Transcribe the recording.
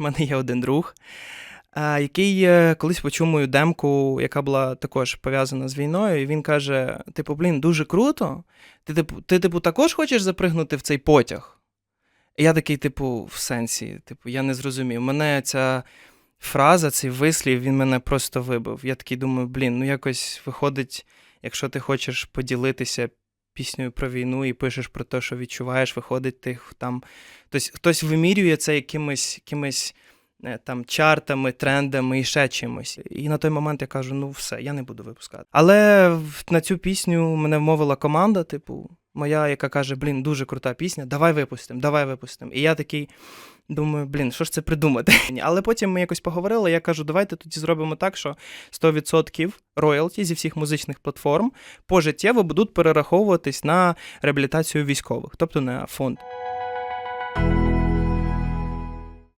У мене є один друг, який е, колись почув мою демку, яка була також пов'язана з війною, і він каже: типу, блін, дуже круто. Ти, типу, ти, типу, також хочеш запригнути в цей потяг? І я такий, типу, в сенсі, типу, я не зрозумів. Мене ця фраза, цей вислів, він мене просто вибив. Я такий думаю, блін, ну якось виходить, якщо ти хочеш поділитися піснею про війну і пишеш про те, що відчуваєш, виходить тих там. Тобто хтось вимірює це якимись, якимись там чартами, трендами і ще чимось. І на той момент я кажу: ну все, я не буду випускати. Але на цю пісню мене вмовила команда, типу, моя, яка каже: блін, дуже крута пісня, давай випустимо, давай випустимо. І я такий. Думаю, блін, що ж це придумати? Але потім ми якось поговорили. Я кажу, давайте тоді зробимо так, що 100% роялті зі всіх музичних платформ пожиттєво будуть перераховуватись на реабілітацію військових, тобто на фонд.